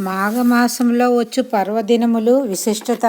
మాఘమాసంలో వచ్చు పర్వదినములు విశిష్టత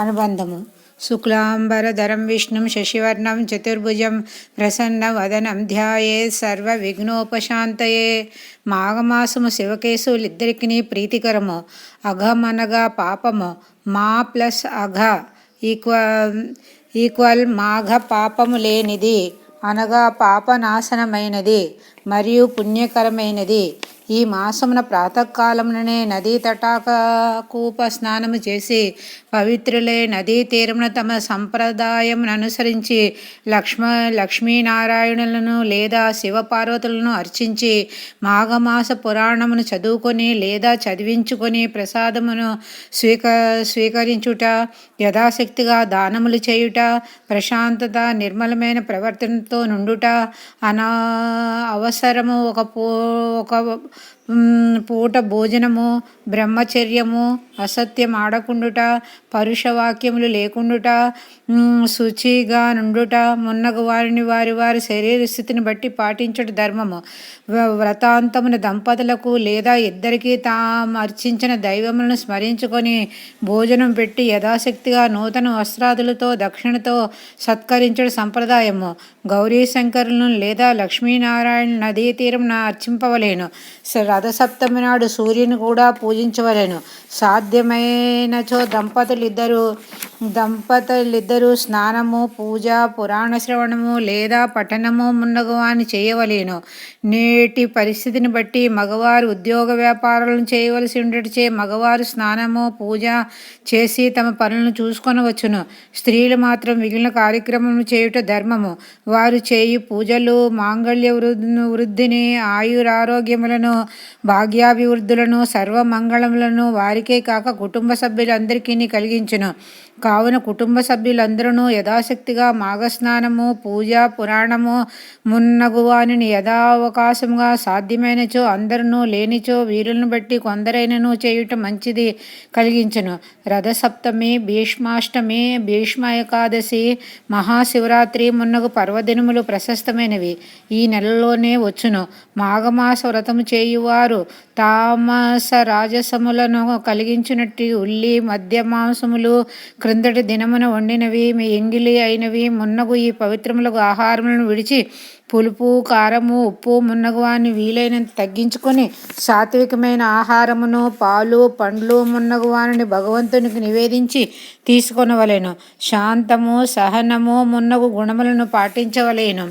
అనుబంధము. శుక్లాంబరధరం విష్ణుం శశివర్ణం చతుర్భుజం ప్రసన్న వదనం ధ్యాయే సర్వ విఘ్నోపశాంతయే. మాఘమాసము శివకేశవులిద్దరికీ ప్రీతికరము. అఘమనగా పాపము. మా ప్లస్ అఘ ఈక్వల్ ఈక్వల్ మాఘ పాపము లేనిది. అనగా పాపనాశనమైనది. మరియు పుణ్యకరమైనది. ఈ మాసమున ప్రాతకాలముననే నదీ తటాకూప స్నానము చేసి పవిత్రులే నదీ తీరమున తమ సంప్రదాయమును అనుసరించి లక్ష్మ లక్ష్మీనారాయణులను లేదా శివపార్వతులను అర్చించి మాఘమాస పురాణమును చదువుకొని లేదా చదివించుకొని ప్రసాదమును స్వీక స్వీకరించుట యథాశక్తిగా దానములు చేయుట ప్రశాంతత నిర్మలమైన ప్రవర్తనతో నుండుట అనా అవసరము ఒక పో ఒక పూట భోజనము బ్రహ్మచర్యము అసత్యం ఆడకుండుట పరుషవాక్యములు లేకుండుట శుచిగా నుండుట మున్నగు వారిని వారి వారి శరీర స్థితిని బట్టి పాటించుట ధర్మము. వ్రతాంతమున దంపతులకు లేదా ఇద్దరికి తాము అర్చించిన దైవములను స్మరించుకొని భోజనం పెట్టి యథాశక్తిగా నూతన వస్త్రాదులతో దక్షిణతో సత్కరించడం సంప్రదాయము. గౌరీ శంకరులను లేదా లక్ష్మీనారాయణ నదీ తీరం అర్చింపవలేను. రథసప్తమి నాడు సూర్యుని కూడా పూజించవలేను. సాధ్యమైనచో దంపతులిద్దరు దంపతులిద్దరు స్నానము పూజ పురాణ శ్రవణము లేదా పఠనము మున్నగువాని చేయవలేను. నేటి పరిస్థితిని బట్టి మగవారు ఉద్యోగ వ్యాపారాలను చేయవలసి ఉండటచే మగవారు స్నానము పూజ చేసి తమ పనులను చూసుకొనవచ్చును. స్త్రీలు మాత్రం మిగిలిన కార్యక్రమం చేయుట ధర్మము. వారు చేయి పూజలు మాంగళ్య వృద్ధిని ఆయురారోగ్యములను భాగ్యాభివృద్ధులను సర్వమంగళములను వారికే కాక కుటుంబ సభ్యులందరికీ కలిగించును. కావున కుటుంబ సభ్యులందరూ యథాశక్తిగా మాఘస్నానము పూజ పురాణము మున్నగువాని యథావకాశముగా సాధ్యమైనచో అందరూ లేనిచో వీరులను బట్టి కొందరైనను చేయుట మంచిది కలిగించను. రథసప్తమి భీష్మాష్టమి భీష్మ ఏకాదశి మహాశివరాత్రి మున్నగు పర్వదినములు ప్రశస్తమైనవి. ఈ నెలలోనే వచ్చును. మాఘమాస వ్రతము చేయువారు తామస రాజసములను కలిగించినట్టు ఉల్లి మద్య మాంసములు క్రిందటి దినమున వండినవి మీ ఎంగిలి అయినవి మున్నగు ఈ పవిత్రములకు ఆహారములను విడిచి పులుపు కారము ఉప్పు మున్నగు వాని వీలైనంత తగ్గించుకొని సాత్వికమైన ఆహారమును పాలు పండ్లు మున్నగు వాని భగవంతునికి నివేదించి తీసుకొనవలేను. శాంతము సహనము మున్నగు గుణములను పాటించవలేను.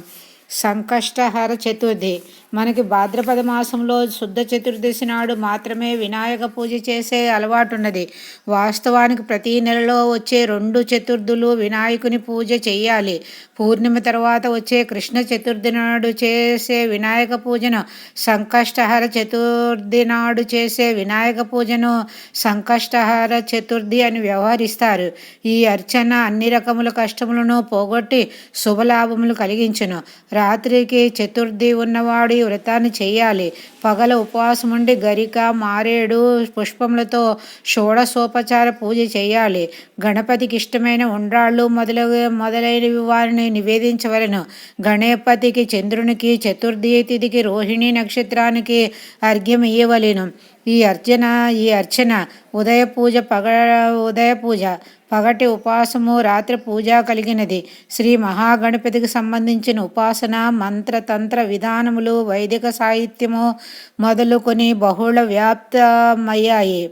సంకష్టహర చతుర్థి. మనకి భాద్రపద మాసంలో శుద్ధ చతుర్దశి నాడు మాత్రమే వినాయక పూజ చేసే అలవాటు ఉన్నది వాస్తవానికి ప్రతి నెలలో వచ్చే రెండు చతుర్థులు వినాయకుని పూజ చేయాలి పూర్ణిమ తర్వాత వచ్చే కృష్ణ చతుర్థి నాడు చేసే వినాయక పూజను సంకష్టహర చతుర్థి నాడు చేసే వినాయక పూజను సంకష్టహర చతుర్థి అని వ్యవహరిస్తారు. ఈ అర్చన అన్ని రకముల కష్టములను పోగొట్టి శుభలాభములు కలిగించును. రాత్రికి చతుర్థి ఉన్నవాడు వ్రతాన్ని చేయాలి. పగల ఉపవాసం ఉండి గరిక మారేడు పుష్పములతో షోడశోపచార పూజ చేయాలి. గణపతికి ఇష్టమైన ఉండ్రాళ్ళు మొదలగు మొదలైనవి వారిని నివేదించవలను. గణపతికి చంద్రునికి చతుర్థి తిథికి రోహిణి నక్షత్రానికి అర్ఘ్యం ఇయ్యవలేను. ఈ అర్చన ఈ అర్చన ఉదయ పూజ పగ ఉదయ పూజ. పగటి ఉపాసము రాత్రి పూజ కలిగినది. శ్రీ మహాగణపతికి సంబంధించిన ఉపాసన మంత్రతంత్ర విధానములు వైదిక సాహిత్యము మొదలుకొని బహుళ వ్యాప్తమయ్యాయి.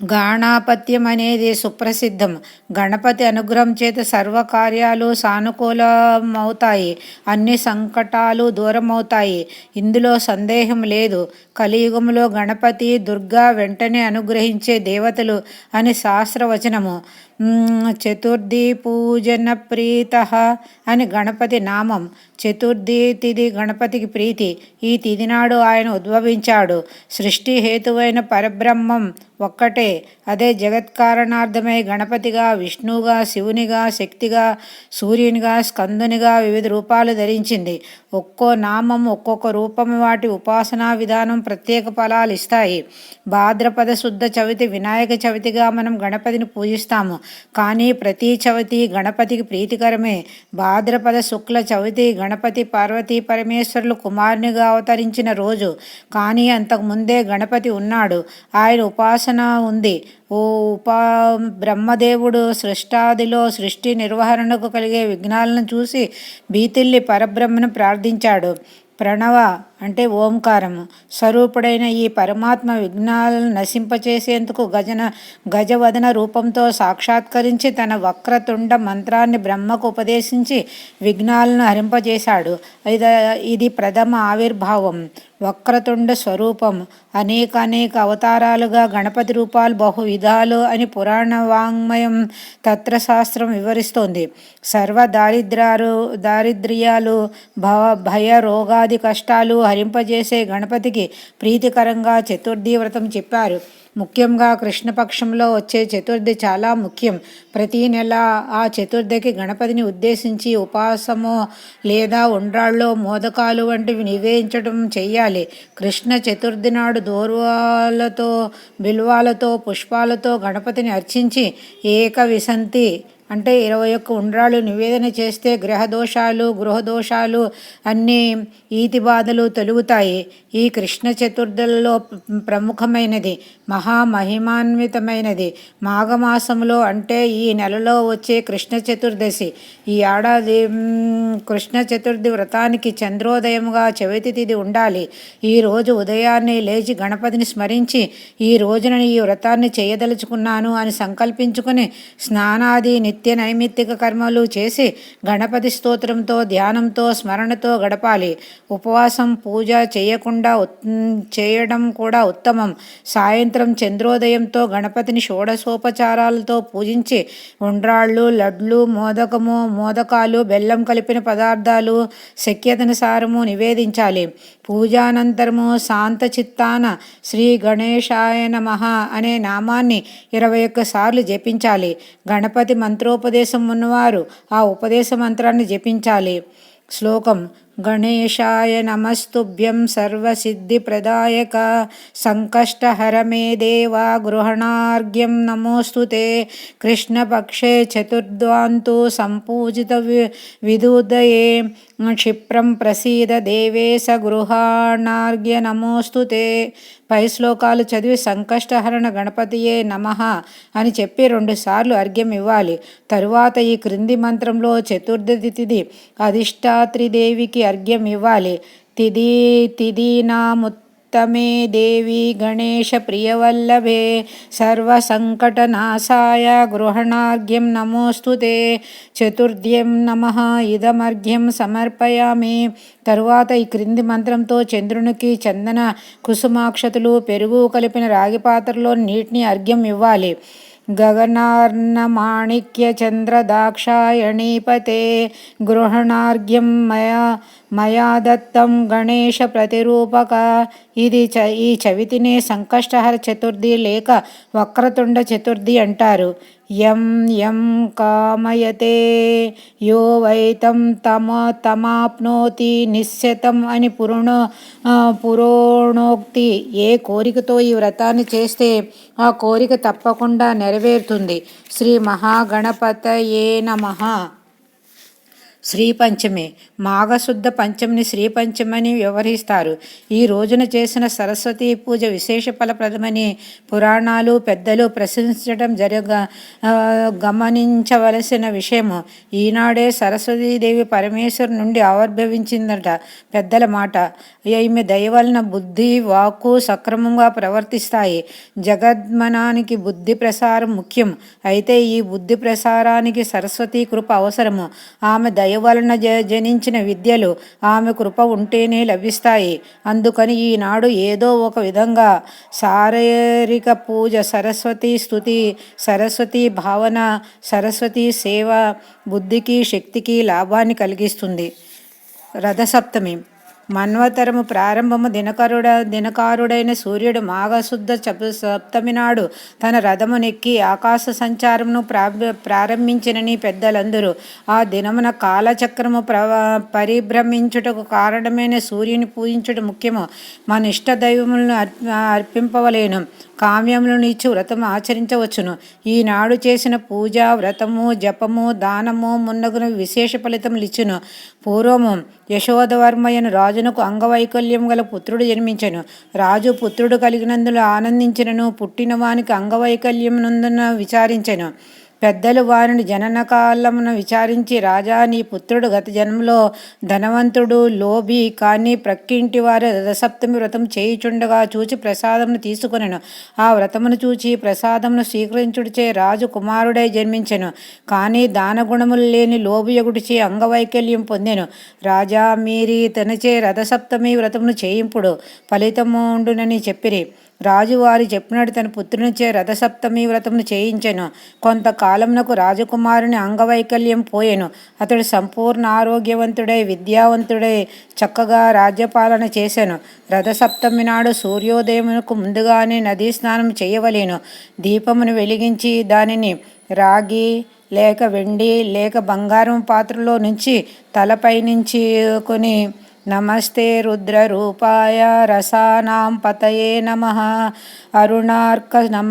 గాణాపత్యం అనేది సుప్రసిద్ధం. గణపతి అనుగ్రహం చేత సర్వకార్యాలు సానుకూలమవుతాయి. అన్ని సంకటాలు దూరమవుతాయి. ఇందులో సందేహం లేదు. కలియుగంలో గణపతి దుర్గా వెంటనే అనుగ్రహించే దేవతలు అని శాస్త్రవచనము. చతుర్థి పూజన ప్రీత అని గణపతి నామం. చతుర్థి తిథి గణపతికి ప్రీతి. ఈ తిది నాడు ఆయన ఉద్భవించాడు. సృష్టి హేతువైన పరబ్రహ్మం ఒక్కటే. అదే జగత్కారణార్థమై గణపతిగా విష్ణువుగా శివునిగా శక్తిగా సూర్యునిగా స్కందునిగా వివిధ రూపాలు ధరించింది. ఒక్కో నామం ఒక్కొక్క రూపం వాటి ఉపాసనా విధానం ప్రత్యేక ఫలాలు ఇస్తాయి. భాద్రపద శుద్ధ చవితి వినాయక చవితిగా మనం గణపతిని పూజిస్తాము. కానీ ప్రతి చవితి గణపతికి ప్రీతికరమే. భాద్రపద శుక్ల చవితి గణపతి పార్వతీ పరమేశ్వరులు కుమారునిగా అవతరించిన రోజు. కానీ అంతకుముందే గణపతి ఉన్నాడు. ఆయన ఉపాసన ఉంది. ఓ ఉపా బ్రహ్మదేవుడు సృష్టాదిలో సృష్టి నిర్వహణకు కలిగే విఘ్నాలను చూసి భీతిల్లి పరబ్రహ్మను ప్రార్థించాడు. ప్రణవ అంటే ఓంకారము. స్వరూపుడైన ఈ పరమాత్మ విఘ్నాలను నశింపచేసేందుకు గజన గజవదన రూపంతో సాక్షాత్కరించి తన వక్రతుండ మంత్రాన్ని బ్రహ్మకు ఉపదేశించి విఘ్నాలను హరింపజేశాడు. ఇది ప్రథమ ఆవిర్భావం. వక్రతుండ స్వరూపం. అనేక అనేక అవతారాలుగా గణపతి రూపాలు బహు విధాలు అని పురాణ వాంగ్మయం తత్రశాస్త్రం వివరిస్తోంది. సర్వ దారిద్రాలు దారిద్ర్యాలు భవ భయ రోగాది కష్టాలు హరింపజేసే గణపతికి ప్రీతికరంగా చతుర్థి వ్రతం చెప్పారు. ముఖ్యంగా కృష్ణపక్షంలో వచ్చే చతుర్థి చాలా ముఖ్యం. ప్రతి నెల ఆ చతుర్థికి గణపతిని ఉద్దేశించి ఉపాసము లేదా ఉండ్రాళ్ళో మోదకాలు వంటివి నివేదించడం చెయ్యాలి. కృష్ణ చతుర్థి నాడు దూర్వాలతో బిల్వాలతో పుష్పాలతో గణపతిని అర్చించి ఏక విసంతి అంటే ఇరవై ఒక్క ఉండ్రాళ్ళు నివేదన చేస్తే గ్రహదోషాలు గృహదోషాలు అన్నీ ఈతి బాధలు తొలుగుతాయి. ఈ కృష్ణ చతుర్థులలో ప్రముఖమైనది మహామహిమాన్వితమైనది. మాఘమాసంలో అంటే ఈ నెలలో వచ్చే కృష్ణ చతుర్దశి. ఈ ఏడాది కృష్ణ చతుర్థి వ్రతానికి చంద్రోదయముగా చవితి తిథి ఉండాలి. ఈరోజు ఉదయాన్నే లేచి గణపతిని స్మరించి ఈ రోజున ఈ వ్రతాన్ని చేయదలుచుకున్నాను అని సంకల్పించుకుని స్నానాది నిత్య నిత్య నైమిత్తిక కర్మలు చేసి గణపతి స్తోత్రంతో ధ్యానంతో స్మరణతో గడపాలి. ఉపవాసం పూజ చేయకుండా చేయడం కూడా ఉత్తమం. సాయంత్రం చంద్రోదయంతో గణపతిని షోడశోపచారాలతో పూజించి ఉండ్రాళ్ళు లడ్లు మోదకము మోదకాలు బెల్లం కలిపిన పదార్థాలు శక్యతనుసారము నివేదించాలి. పూజానంతరము శాంత చిత్తాన శ్రీ గణేశాయ నమ అనే నామాన్ని ఇరవై ఒక్కసార్లు జపించాలి. గణపతి మంత్రోపదేశం ఉన్నవారు ఆ ఉపదేశ మంత్రాన్ని జపించాలి. శ్లోకం గణేశాయ నమస్తుభ్యం సర్వసిద్ధిప్రదాయక సంకష్టహర మే దేవా గృహణార్ఘ్యం నమోస్తు కృష్ణపక్షే చతుర్ధ్వాంతు సంపూజిత విదూదయే క్షిప్రం ప్రసీద దేవేశ గృహాణార్ఘ్య నమోస్తు పై శ్లోకాలు చదివి సంకష్టహరణ గణపతియే నమ అని చెప్పి రెండుసార్లు అర్ఘ్యం ఇవ్వాలి. తరువాత ఈ క్రింది మంత్రంలో చతుర్థి తిది అధిష్టాత్రిదేవికి అర్ఘ్యం ఇవ్వాలి. తిది తిదీనాముత్ उत्तमे देवी गणेशप्रियवल्लभे सर्वसङ्कटनाशाय गृहणार्घ्यं नमोऽस्तु ते చతుర్థ్యం నమ ఇదమర్ఘ్యం సమర్పయామి తరువాత ఈ క్రింది మంత్రంతో చంద్రునికి చందన కుసుమాక్షతులు పెరుగు కలిపిన రాగి పాత్రలో నీటిని అర్ఘ్యం ఇవ్వాలి गगनार्णमाणिक्यचन्द्रदाक्षायणीपते गृहणार्घ्यं मया మయా దత్తం గణేష ప్రతిరూపక ఇది చ ఈ చవితినే సంకష్టహర చతుర్థి లేక వక్రతుండ చతుర్థి అంటారు యం యం కామయతే యో వైతం తమ తమాప్నోతి నిశ్చతం అని పురుణో పురోణోక్తి. ఏ కోరికతో ఈ వ్రతాన్ని చేస్తే ఆ కోరిక తప్పకుండా నెరవేరుతుంది. శ్రీ మహాగణపతయే నమ. శ్రీ పంచమి మాఘశుద్ధ పంచమిని శ్రీపంచమని వ్యవహరిస్తారు ఈ రోజున చేసిన సరస్వతి పూజ విశేష ఫలప్రదమని పురాణాలు పెద్దలు ప్రశంసించడం జరగ గమనించవలసిన విషయము. ఈనాడే సరస్వతీదేవి పరమేశ్వరు నుండి ఆవిర్భవించిందట పెద్దల మాట. ఈమె దయవలన బుద్ధి వాక్కు సక్రమంగా ప్రవర్తిస్తాయి. జగద్మనానికి బుద్ధి ప్రసారం ముఖ్యం. అయితే ఈ బుద్ధి ప్రసారానికి సరస్వతీ కృప అవసరము. ఆమె దయ దయ వలన జనించిన విద్యలు ఆమె కృప ఉంటేనే లభిస్తాయి. అందుకని ఈనాడు ఏదో ఒక విధంగా శారీరక పూజ సరస్వతి స్థుతి సరస్వతి భావన సరస్వతి సేవ బుద్ధికి శక్తికి లాభాన్ని కలిగిస్తుంది. రథసప్తమి మన్వతరము ప్రారంభము దినకరుడ దినకారుడైన సూర్యుడు మాఘశుద్ధ సప్తమి నాడు తన రథము నెక్కి ఆకాశ సంచారమును ప్రారంభించినని పెద్దలందరూ. ఆ దినమున కాలచక్రము ప్రవ పరిభ్రమించుటకు కారణమైన సూర్యుని పూజించుట ముఖ్యము. మన ఇష్ట దైవములను అర్పింపవలేను. కామ్యములను ఇచ్చి వ్రతం ఆచరించవచ్చును. ఈనాడు చేసిన పూజ వ్రతము జపము దానము మున్నగున విశేష ఫలితములు ఇచ్చును. పూర్వము యశోదవర్మయ్యను రాజునకు అంగవైకల్యం గల పుత్రుడు జన్మించను. రాజు పుత్రుడు కలిగినందులో ఆనందించినను పుట్టిన వానికి అంగవైకల్యం నందున విచారించెను. పెద్దలు వారిని జనన విచారించి రాజా నీ పుత్రుడు గత జన్మలో ధనవంతుడు లోభి కానీ ప్రక్కింటి వారి రథసప్తమి వ్రతం చేయుచుండగా చూచి ప్రసాదమును తీసుకునెను. ఆ వ్రతమును చూచి ప్రసాదమును స్వీకరించుడిచే రాజు కుమారుడై జన్మించెను. కానీ దానగుణములు లేని లోభియగుడిచే అంగవైకల్యం పొందెను. రాజా మీరి తనచే రథసప్తమి వ్రతమును చేయింపుడు. ఫలితము ఉండునని చెప్పిరి. రాజువారి చెప్పినట్టు తన పుత్రునిచే రథసప్తమి వ్రతమును చేయించెను. కొంతకాలమునకు రాజకుమారుని అంగవైకల్యం పోయెను. అతడు సంపూర్ణ ఆరోగ్యవంతుడై విద్యావంతుడై చక్కగా రాజ్యపాలన చేశాను రథసప్తమి నాడు సూర్యోదయమునకు ముందుగానే నదీ స్నానం చేయవలేను. దీపమును వెలిగించి దానిని రాగి లేక వెండి లేక బంగారం పాత్రలో నుంచి తలపై నుంచి కొని నమస్తే రుద్రరూపాయ రసానాం పతయే నమ. అరుణార్క నమ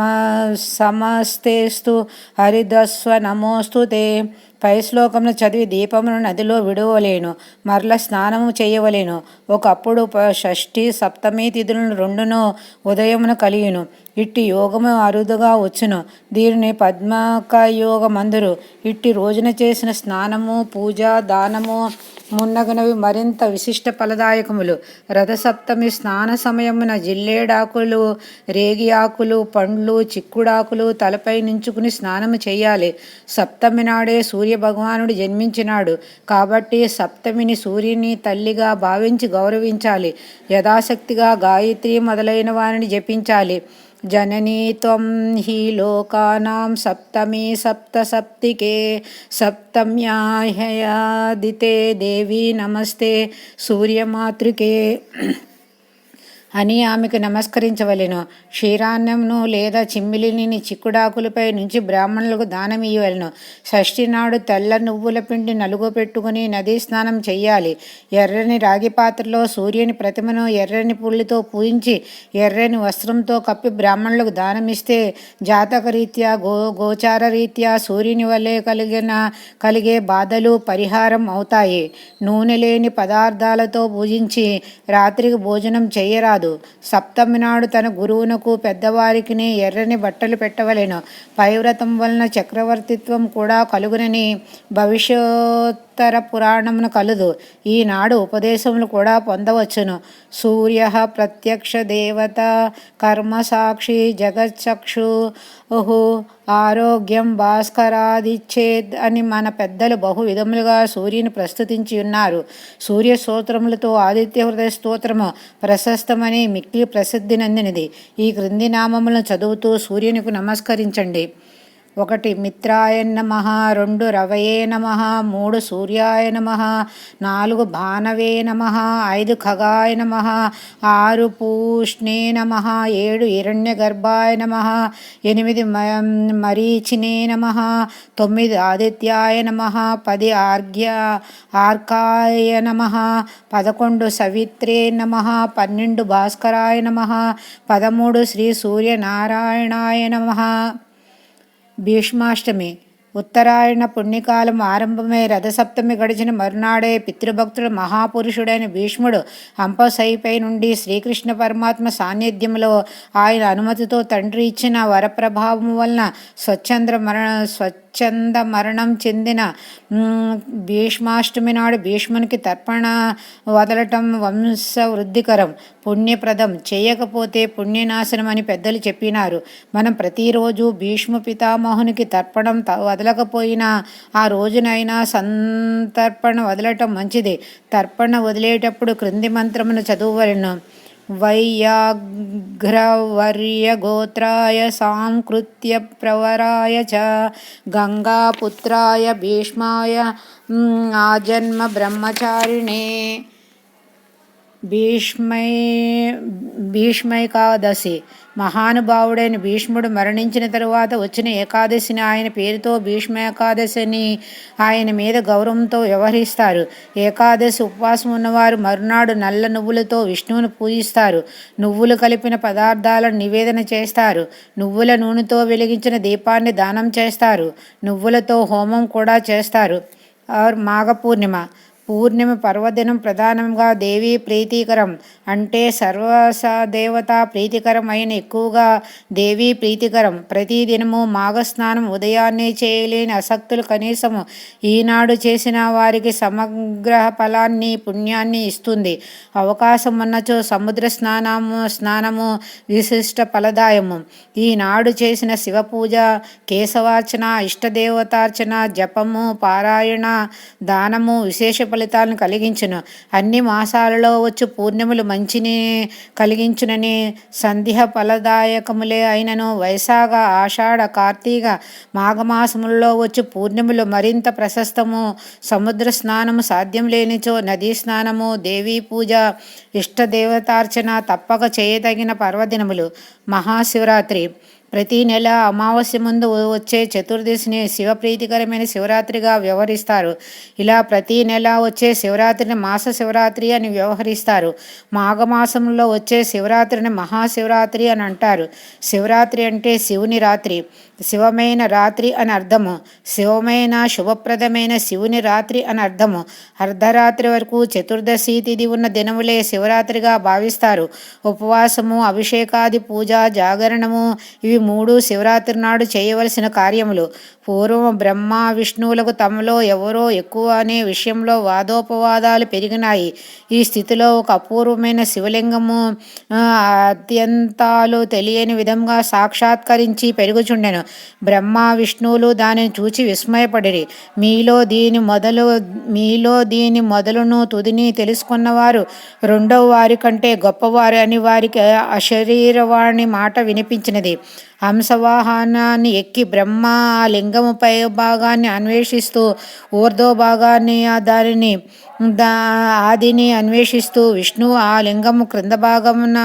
సమస్తేస్తు హరిదస్వ నమోస్తు తే. పై శ్లోకమును చదివి దీపమును నదిలో విడవలేను మరల స్నానము చేయవలేను. ఒకప్పుడు షష్ఠి సప్తమి తిథులను రెండును ఉదయమును కలియును. ఇట్టి యోగము అరుదుగా వచ్చును. దీనిని పద్మక యోగమందురు ఇట్టి రోజున చేసిన స్నానము పూజ దానము మున్నగనవి మరింత విశిష్ట ఫలదాయకములు. రథసప్తమి స్నాన సమయమున జిల్లేడాకులు రేగి ఆకులు పండ్లు చిక్కుడాకులు తలపై నించుకుని స్నానము చేయాలి సప్తమి నాడే సూర్య భగవానుడు జన్మించినాడు. కాబట్టి సప్తమిని సూర్యుని తల్లిగా భావించి గౌరవించాలి. యథాశక్తిగా గాయత్రి మొదలైన వారిని జపించాలి. जननी त्वं हि लोकानां सप्तमी सप्तसप्तिके सप्तम्याह्ययादिते देवी नमस्ते। सूर्यमातृके అని ఆమెకు నమస్కరించవలెను. క్షీరాన్నంను లేదా చిమ్మిలిని చిక్కుడాకులపై నుంచి బ్రాహ్మణులకు దానం షష్ఠి నాడు తెల్ల నువ్వుల పిండి నలుగు పెట్టుకుని నదీ స్నానం చెయ్యాలి. ఎర్రని రాగి పాత్రలో సూర్యుని ప్రతిమను ఎర్రని పుల్లితో పూజించి ఎర్రని వస్త్రంతో కప్పి బ్రాహ్మణులకు దానమిస్తే జాతక రీత్యా గో గోచార రీత్యా సూర్యుని వల్లే కలిగిన కలిగే బాధలు పరిహారం అవుతాయి. నూనె లేని పదార్థాలతో పూజించి రాత్రికి భోజనం చేయరాదు కాదు. సప్తమి నాడు తన గురువునకు పెద్దవారికినే ఎర్రని బట్టలు పెట్టవలెను. పైవ్రతం వలన చక్రవర్తిత్వం కూడా కలుగునని భవిష్యోత్తర పురాణమును కలదు. ఈనాడు ఉపదేశములు కూడా పొందవచ్చును. సూర్య ప్రత్యక్ష దేవత కర్మసాక్షి జగచ్చక్షు ఆరోగ్యం భాస్కరాదిచ్చేద్ అని మన పెద్దలు బహు విధములుగా సూర్యుని ప్రస్తుతించి ఉన్నారు సూర్య స్తోత్రములతో ఆదిత్య హృదయ స్తోత్రము ప్రశస్తమైన మిక్కి ప్రసిద్ధి నందినది. ఈ క్రింది నామములను చదువుతూ సూర్యునికి నమస్కరించండి. ఒకటి మిత్రాయ నమ రెండు రవయే నమ మూడు సూర్యాయ నమ నాలుగు భానవే నమ ఐదు ఖగాయ నమ ఆరు పూష్ణే నమ ఏడు హిరణ్య గర్భాయ నమ ఎనిమిది మరీచినే నమ తొమ్మిది ఆదిత్యాయ నమ పది ఆర్ఘ్య ఆర్కాయ నమ పదకొండు సవిత్రే నమ పన్నెండు భాస్కరాయ నమ పదమూడు శ్రీ సూర్యనారాయణాయ నమ. భీష్మాష్టమి ఉత్తరాయణ పుణ్యకాలం ఆరంభమై రథసప్తమి గడిచిన మరునాడే పితృభక్తుడు మహాపురుషుడైన భీష్ముడు హంపసైపై నుండి శ్రీకృష్ణ పరమాత్మ సాన్నిధ్యంలో ఆయన అనుమతితో తండ్రి ఇచ్చిన వరప్రభావం వలన స్వచ్ఛంద్ర మరణ స్వచ్ఛంద మరణం చెందిన భీష్మాష్టమి నాడు భీష్మునికి తర్పణ వదలటం వంశ వృద్ధికరం పుణ్యప్రదం చేయకపోతే పుణ్యనాశనం అని పెద్దలు చెప్పినారు. మనం ప్రతిరోజు భీష్మ పితామహునికి తర్పణం వదలకపోయినా ఆ రోజునైనా సంతర్పణ వదలటం మంచిది తర్పణ వదిలేటప్పుడు క్రింది మంత్రమును చదువువలను वैयाघ्रवर्यगोत्राय सांकृत्य प्रवराय च गङ्गापुत्राय भीष्माय आजन्म ब्रह्मचारिणे భీష్మై భీష్మైకాదశి. మహానుభావుడైన భీష్ముడు మరణించిన తరువాత వచ్చిన ఏకాదశిని ఆయన పేరుతో భీష్మ ఏకాదశిని ఆయన మీద గౌరవంతో వ్యవహరిస్తారు. ఏకాదశి ఉపవాసం ఉన్నవారు మరునాడు నల్ల నువ్వులతో విష్ణువును పూజిస్తారు. నువ్వులు కలిపిన పదార్థాలను నివేదన చేస్తారు. నువ్వుల నూనెతో వెలిగించిన దీపాన్ని దానం చేస్తారు. నువ్వులతో హోమం కూడా చేస్తారు. ఆర్ మాఘ పూర్ణిమ. పూర్ణిమ పర్వదినం ప్రధానంగా దేవీ ప్రీతికరం. అంటే సర్వస దేవత ప్రీతికరం అయిన ఎక్కువగా దేవీ ప్రీతికరం. ప్రతిదినము మాఘస్నానం ఉదయాన్నే చేయలేని అసక్తులు కనీసము ఈనాడు చేసిన వారికి సమగ్ర ఫలాన్ని పుణ్యాన్ని ఇస్తుంది. అవకాశం ఉన్నచో సముద్ర స్నానము స్నానము విశిష్ట ఫలదాయము. ఈనాడు చేసిన శివ పూజ కేశవార్చన ఇష్టదేవతార్చన జపము పారాయణ దానము విశేష ఫలితాలను కలిగించును. అన్ని మాసాలలో వచ్చు పూర్ణిమలు మంచిని కలిగించునని సందేహ ఫలదాయకములే అయినను. వైశాఖ ఆషాఢ కార్తీక మాఘమాసములలో వచ్చు పూర్ణిమలు మరింత ప్రశస్తము. సముద్ర స్నానము సాధ్యం లేనిచో నదీ స్నానము దేవీ పూజ ఇష్టదేవతార్చన తప్పక చేయదగిన పర్వదినములు. మహాశివరాత్రి. ప్రతి నెల అమావాస్య ముందు వచ్చే చతుర్దశిని శివప్రీతికరమైన శివరాత్రిగా వ్యవహరిస్తారు. ఇలా ప్రతి నెల వచ్చే శివరాత్రిని మాస శివరాత్రి అని వ్యవహరిస్తారు. మాఘమాసంలో వచ్చే శివరాత్రిని మహాశివరాత్రి అని అంటారు. శివరాత్రి అంటే శివుని రాత్రి. శివమైన రాత్రి అని అర్థము. శివమైన శుభప్రదమైన శివుని రాత్రి అని అర్థము. అర్ధరాత్రి వరకు చతుర్దశి తిథి ఉన్న దినములే శివరాత్రిగా భావిస్తారు. ఉపవాసము అభిషేకాది పూజ జాగరణము ఇవి మూడు శివరాత్రి నాడు చేయవలసిన కార్యములు. పూర్వం బ్రహ్మ విష్ణువులకు తమలో ఎవరో ఎక్కువ అనే విషయంలో వాదోపవాదాలు పెరిగినాయి. ఈ స్థితిలో ఒక అపూర్వమైన శివలింగము అత్యంతాలు తెలియని విధంగా సాక్షాత్కరించి పెరుగుచుండెను. బ్రహ్మ విష్ణువులు దానిని చూచి విస్మయపడిరి. మీలో దీని మొదలు మీలో దీని మొదలును తుదిని తెలుసుకున్నవారు రెండవ వారి కంటే గొప్పవారు అని వారికి అశరీరవాణి మాట వినిపించినది. హంసవాహనాన్ని ఎక్కి బ్రహ్మ ఆ లింగము పై భాగాన్ని అన్వేషిస్తూ ఊర్ధ్వ భాగాన్ని దానిని దా ఆదిని అన్వేషిస్తూ విష్ణువు ఆ లింగము క్రింద భాగమున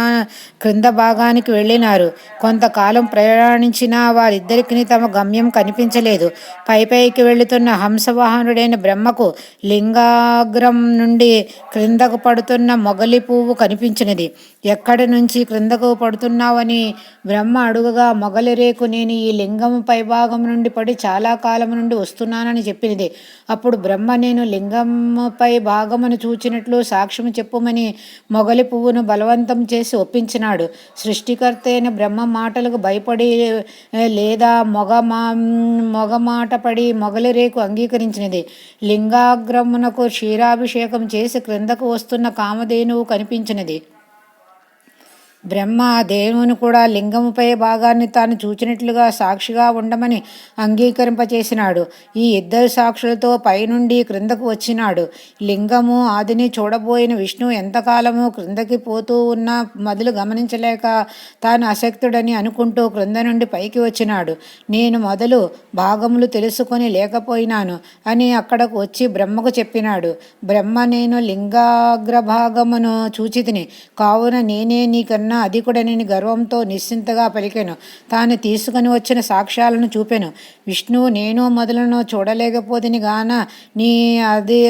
క్రింద భాగానికి వెళ్ళినారు. కొంతకాలం ప్రయాణించిన వారిద్దరికి తమ గమ్యం కనిపించలేదు. పైపైకి వెళుతున్న హంసవాహనుడైన బ్రహ్మకు లింగాగ్రం నుండి క్రిందకు పడుతున్న మొగలి పువ్వు కనిపించినది. ఎక్కడి నుంచి క్రిందకు పడుతున్నావని బ్రహ్మ అడుగుగా మొగలి రేకు నేను ఈ లింగము పైభాగం నుండి పడి చాలా కాలం నుండి వస్తున్నానని చెప్పినది. అప్పుడు బ్రహ్మ నేను లింగంపై భాగమును చూచినట్లు సాక్ష్యం చెప్పుమని మొగలి పువ్వును బలవంతం చేసి ఒప్పించినాడు. సృష్టికర్త అయిన బ్రహ్మ మాటలకు భయపడి లేదా మొగ మా మొగ మాట పడి మొగలి రేకు అంగీకరించినది. లింగాగ్రమునకు క్షీరాభిషేకం చేసి క్రిందకు వస్తున్న కామధేనువు కనిపించినది. బ్రహ్మ దేవుని కూడా లింగముపై భాగాన్ని తాను చూచినట్లుగా సాక్షిగా ఉండమని అంగీకరింపచేసినాడు. ఈ ఇద్దరు సాక్షులతో పైనుండి క్రిందకు వచ్చినాడు. లింగము ఆదిని చూడబోయిన విష్ణు ఎంతకాలము క్రిందకి పోతూ ఉన్న మొదలు గమనించలేక తాను అశక్తుడని అనుకుంటూ క్రింద నుండి పైకి వచ్చినాడు. నేను మొదలు భాగములు తెలుసుకొని లేకపోయినాను అని అక్కడకు వచ్చి బ్రహ్మకు చెప్పినాడు. బ్రహ్మ నేను లింగాగ్రభాగమును చూచితిని. కావున నేనే నీకన్నా కన్నా అధికుడని గర్వంతో నిశ్చింతగా పలికాను. తాను తీసుకుని వచ్చిన సాక్ష్యాలను చూపెను. విష్ణువు నేను మొదలను చూడలేకపోతిని గాన నీ అధి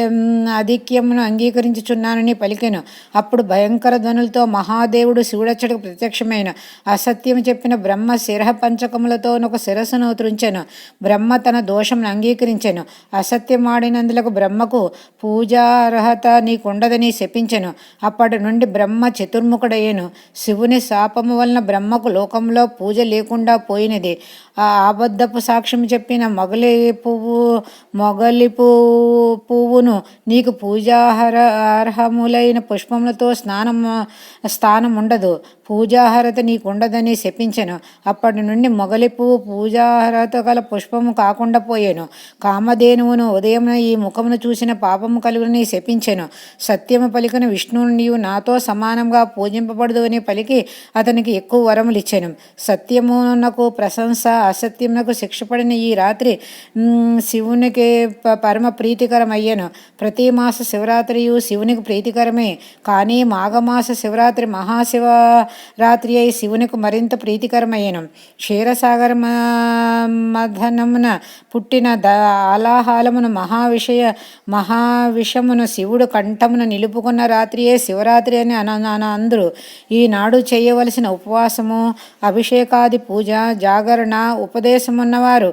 ఆధిక్యమును అంగీకరించుచున్నానని పలికాను. అప్పుడు భయంకర ధ్వనులతో మహాదేవుడు శివుడచ్చడికి ప్రత్యక్షమైన అసత్యం చెప్పిన బ్రహ్మ శిరహ పంచకములతో ఒక శిరస్సును త్రుంచాను బ్రహ్మ తన దోషమును అంగీకరించెను. అసత్యమాడినందులకు బ్రహ్మకు పూజార్హత నీకుండదని శపించాను. అప్పటి నుండి బ్రహ్మ చతుర్ముఖుడయ్యను. శివుని శాపము వలన బ్రహ్మకు లోకంలో పూజ లేకుండా పోయినది. అబద్ధపు సాక్ష్యం చెప్పిన మొగలి పువ్వు మొగలి పువ్వు పువ్వును నీకు పూజాహర అర్హములైన పుష్పములతో స్నానం స్థానం ఉండదు పూజాహరత నీకుండదని శపించను. అప్పటి నుండి మొగలి పువ్వు పూజాహరత గల పుష్పము కాకుండా పోయాను. కామధేనువును ఉదయం ఈ ముఖమును చూసిన పాపము కలుగుని శపించెను. సత్యము పలికిన విష్ణువు నీవు నాతో సమానంగా పూజింపబడదు అని పలికి అతనికి ఎక్కువ వరములు ఇచ్చాను సత్యమునకు ప్రశంస అసత్యమునకు శిక్ష పడిన ఈ రాత్రి శివునికి పరమ ప్రీతికరమయ్యాను. ప్రతి మాస శివరాత్రియు శివునికి ప్రీతికరమే. కానీ మాఘమాస శివరాత్రి మహాశివరాత్రి అయి శివునికి మరింత ప్రీతికరమయ్యను. క్షీరసాగర మధనమున పుట్టిన ద ఆలాహాలమును మహావిషయ మహావిషమును శివుడు కంఠమును నిలుపుకున్న రాత్రియే శివరాత్రి అని అన అందరూ ఈనాడు చేయవలసిన ఉపవాసము అభిషేకాది పూజ జాగరణ ఉపదేశమున్నవారు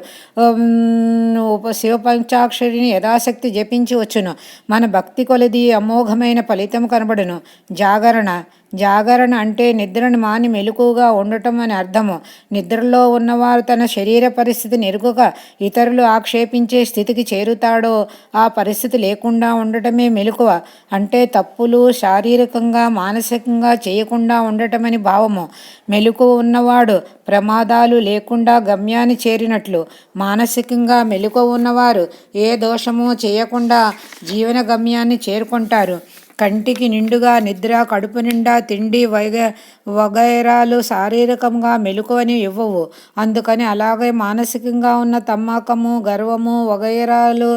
ఉప శివ పంచాక్షరిని యథాశక్తి జపించి వచ్చును. మన భక్తి కొలది అమోఘమైన ఫలితం కనబడును. జాగరణ జాగరణ అంటే నిద్రను మాని మెలకుగా ఉండటం అని అర్థము. నిద్రలో ఉన్నవారు తన శరీర పరిస్థితిని ఎరుగక ఇతరులు ఆక్షేపించే స్థితికి చేరుతాడో ఆ పరిస్థితి లేకుండా ఉండటమే మెలకువ. అంటే తప్పులు శారీరకంగా మానసికంగా చేయకుండా ఉండటమని భావము. మెలకువ ఉన్నవాడు ప్రమాదాలు లేకుండా గమ్యాన్ని చేరినట్లు. మానసికంగా మెలకువ ఉన్నవారు ఏ దోషమో చేయకుండా జీవన గమ్యాన్ని చేరుకుంటారు. కంటికి నిండుగా నిద్ర కడుపు నిండా తిండి వైగ వగైరాలు శారీరకంగా మెలకువని ఇవ్వవు. అందుకని అలాగే మానసికంగా ఉన్న తమ్మకము గర్వము వగైరాలు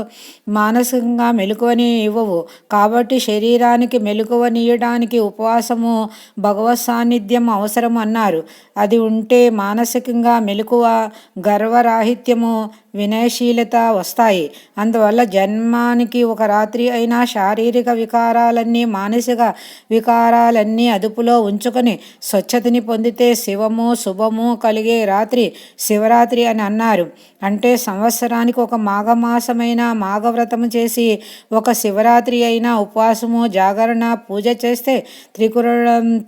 మానసికంగా మెలుకువని ఇవ్వవు. కాబట్టి శరీరానికి మెలకువనియడానికి ఉపవాసము భగవత్ సాన్నిధ్యం అవసరం అన్నారు అది ఉంటే మానసికంగా మెలకువ గర్వరాహిత్యము వినయశీలత వస్తాయి. అందువల్ల జన్మానికి ఒక రాత్రి అయినా శారీరక వికారాలన్నీ మానసిక వికారాలన్నీ అదుపులో ఉంచుకొని స్వచ్ఛతని పొందితే శివము శుభము కలిగే రాత్రి శివరాత్రి అని అన్నారు. అంటే సంవత్సరానికి ఒక మాఘమాసమైన మాఘవ్రతము చేసి ఒక శివరాత్రి అయినా ఉపవాసము జాగరణ పూజ చేస్తే త్రికుర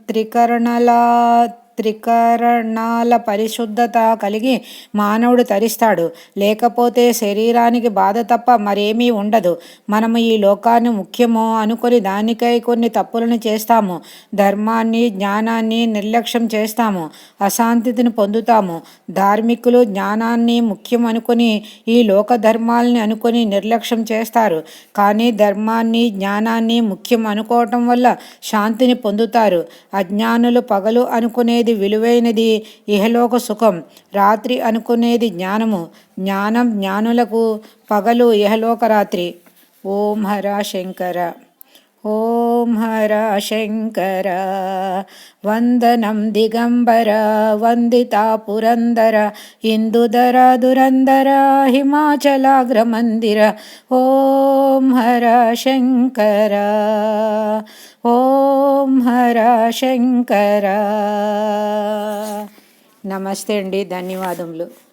త్రికరణలా త్రికరణాల పరిశుద్ధత కలిగి మానవుడు తరిస్తాడు. లేకపోతే శరీరానికి బాధ తప్ప మరేమీ ఉండదు. మనము ఈ లోకాన్ని ముఖ్యమో అనుకొని దానికై కొన్ని తప్పులను చేస్తాము. ధర్మాన్ని జ్ఞానాన్ని నిర్లక్ష్యం చేస్తాము. అశాంతిని పొందుతాము. ధార్మికులు జ్ఞానాన్ని ముఖ్యం అనుకుని ఈ లోక ధర్మాలని అనుకుని నిర్లక్ష్యం చేస్తారు. కానీ ధర్మాన్ని జ్ఞానాన్ని ముఖ్యం అనుకోవటం వల్ల శాంతిని పొందుతారు. అజ్ఞానులు పగలు అనుకునేది అనుకునేది విలువైనది ఇహలోక సుఖం. రాత్రి అనుకునేది జ్ఞానము. జ్ఞానం జ్ఞానులకు పగలు ఇహలోక రాత్రి. ఓం హర శంకర. ఓం హర శంకర. వందనం దిగంబర. వందితా పురందర. ఇందుదర దురందర. హిమాచలాగ్రమందిర ఓం హర శంకర. ఓం హర శంకర. నమస్తే అండి ధన్యవాదములు.